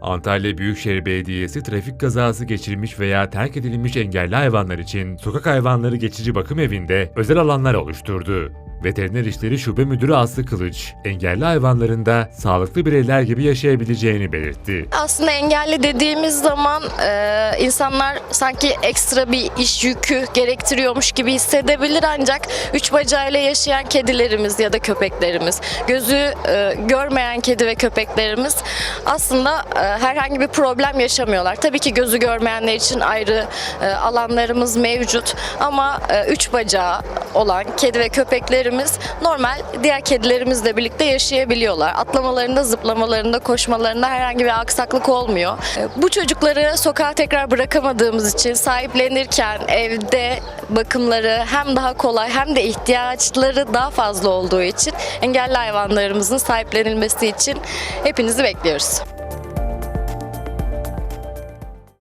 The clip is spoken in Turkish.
Antalya Büyükşehir Belediyesi trafik kazası geçirmiş veya terk edilmiş engelli hayvanlar için sokak hayvanları geçici bakım evinde özel alanlar oluşturdu. Veteriner İşleri Şube Müdürü Aslı Kılıç, engelli hayvanların da sağlıklı bireyler gibi yaşayabileceğini belirtti. Aslında engelli dediğimiz zaman e, insanlar sanki ekstra bir iş yükü gerektiriyormuş gibi hissedebilir ancak üç bacağıyla yaşayan kedilerimiz ya da köpeklerimiz, gözü e, görmeyen kedi ve köpeklerimiz aslında e, herhangi bir problem yaşamıyorlar. Tabii ki gözü görmeyenler için ayrı e, alanlarımız mevcut ama e, üç bacağı olan kedi ve köpeklerimiz normal diğer kedilerimizle birlikte yaşayabiliyorlar. Atlamalarında, zıplamalarında, koşmalarında herhangi bir aksaklık olmuyor. E, Bu çocukları sokağa tekrar bırakamadığımız için sahiplenirken evde bakımları hem daha kolay hem de ihtiyaçları daha fazla olduğu için engelli hayvanlarımızın sahiplenilmesi için hepinizi bekliyoruz.